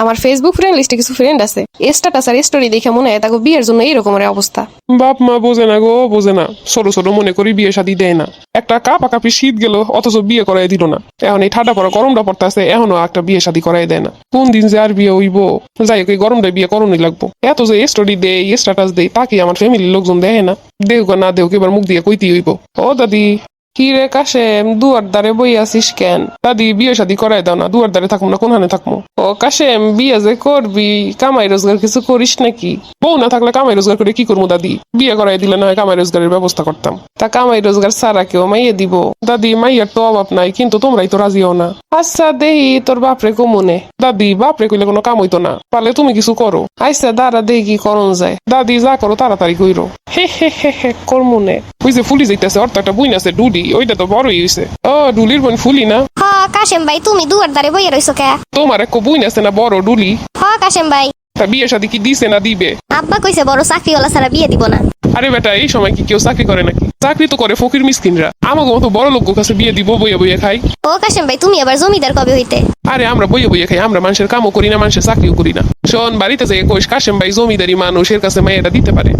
আমার Facebook friend লিস্টে কিছু ফ্রেন্ড আছে। স্ট্যাটাস আর স্টোরি দেখে মনে হয় তাকে বিয়ের জন্য এইরকমের অবস্থা। বাপ মা বোঝে না গো, বোঝে না। ছোট ছোট মনে করি বিয়ে শাদী দেয় না। একটা কাপা কাপি শীত গেল, অথচ বিয়ে করাই দিল না। এখন এই ঠান্ডা পড়া, গরমটা পড়তেছে, এখনও একটা বিয়ে শাদী করাই দেয় না। কোন দিন যে আর বিয়ে হইব। যাই হোক, এই গরমটা বিয়ে করণই লাগবো। এত যে স্টোরি দেয় স্ট্যাটাস দেয় তাকে আমার ফ্যামিলির লোকজন দেয় না? দেহ না দেহ এবার মুখ দিয়ে কইতে হইব। ও দাদি কি রে কাশেম দুয়ার দ্বারে বই আছিস কেন? দাদি, বিয়ে শাদি করাই দাও না দুয়ার দ্বারে থাকব না, কোনখানে থাকব ও কাশেম, বিয়ে যে করবি, কামাই রোজগার কিছু করিস নাকি? বউ না থাকলে কামাই রোজগার করে কি করব দাদি? বিয়ে করাই দিলে না হয় কামাই রোজগারের ব্যবস্থা করতাম। তা কামাই রোজগার সারা কেউ মাইয়ে দিব? দাদি, মাইয়ার তো অভাব নাই, কিন্তু তোমরাই তো রাজি হও না। আচ্ছা দেহি, তোর বাপরে কমনে। দাদি, বাপরে কইলে কোনো কাম হইতো না। পারলে তুমি কিছু করো। আচ্ছা দাঁড়া কি করণ যায়। দাদি, যা করো তাড়াতাড়ি কইরো। হে হে হে হে কর্মনে। ওই যে ফুলি যাইতেছে অর্থ একটা বুইন আছে ডুডি ওইটা তো বড়ই হইছে। ও ডুলির বোন ফুলি না? হ কাশেম ভাই তুমি দুয়ার দ্বারে বইয়ে রইছো কে? তোমার এক বুইন আছে না বড় ডুলি? হ কাশেম ভাই। তা বিয়ে শাদি কি দিছে না দিবে? আব্বা কইছে বড় চাকরিওয়ালা ছাড়া বিয়ে দিব না। আরে বেটা এই সময় কি কেউ চাকরি করে নাকি? চাকরি তো করে ফকির মিসকিনরা। আমাকে মতো বড় লোক কাছে বিয়ে দিব বইয়ে বইয়ে খাই। ও কাশেম ভাই তুমি আবার জমিদার কবে হইতে? আরে আমরা বইয়ে বইয়ে খাই আমরা মানুষের কামও করি না মানুষের চাকরিও করি না। শোন বাড়িতে যে কোষ কাশেম ভাই জমিদারি মানুষের কাছে মাইয়াটা দিতে পারে।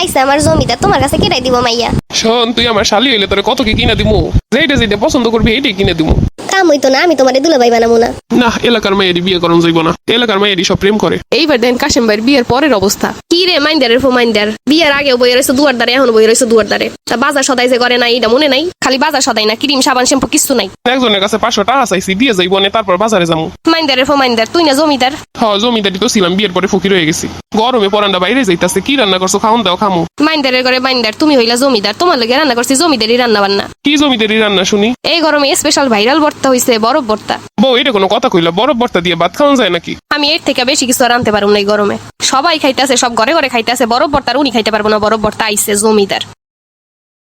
আইসা আমার জমিটা, তোমার কাছে কেটাই দিব মাইয়া? শোন, তুই আমার শালি হইলে তোরে কত কি কিনে দিমু? যেটা যেটা পছন্দ করবি এইটাই কিনে দিমু। কাম হইতো না আমি তোমারে দুলাভাই বানাবো না। না এলাকার মেয়েরই বিয়ে করণ যাইব না। এলাকার মেয়েরই সব প্রেম করে। এইবার দেন কাশেম ভাইয়ের বিয়ের পরের অবস্থা। কি রে মাইন্দারের ফো মাইন্দার? বিয়ার আগেও বই রয়েছে দুয়ার দ্বারে এখন বই রয়েছে দুয়ার দ্বারে। তা বাজার সদাই যে করে নাই এটা মনে নাই? খালি বাজার সদাই না ক্রিম সাবান শ্যাম্পু কিছু নাই। একজনের কাছে পাঁচশো টাকা চাইছি দিয়ে যাইব না তারপর বাজারে যাব মাইন্দারের ফো মাইন্দার তুই না জমিদার? হ জমিদারি তো ছিলাম বিয়ের পরে ফকির হয়ে গেছি। গরমে পরান্ডা বাইরে যাইতাছে কি রান্না করছ খাওন দাও খামু। মাইন্দারের ঘরে মাইন্দার তুমি হইলা জমিদার তোমার লগে রান্না করছি জমিদারি রান্না বান্না কি জমিদারি রান্না শুনি? এই গরমে স্পেশাল ভাইরাল ভর্তা হইছে বরফ বর্তা বউ এটা কোনো কথা কইলা বরফ বর্তা দিয়ে ভাত খাওয়া যায় নাকি? আমি এর থেকে বেশি কিছু আর আনতে পারব না এই গরমে। সবাই খাইতেছে সব ঘরে ঘরে খাইতেছে বরফ ভর্তা আর উনি খাইতে পারব না বরফ ভর্তা আইছে জমিদার।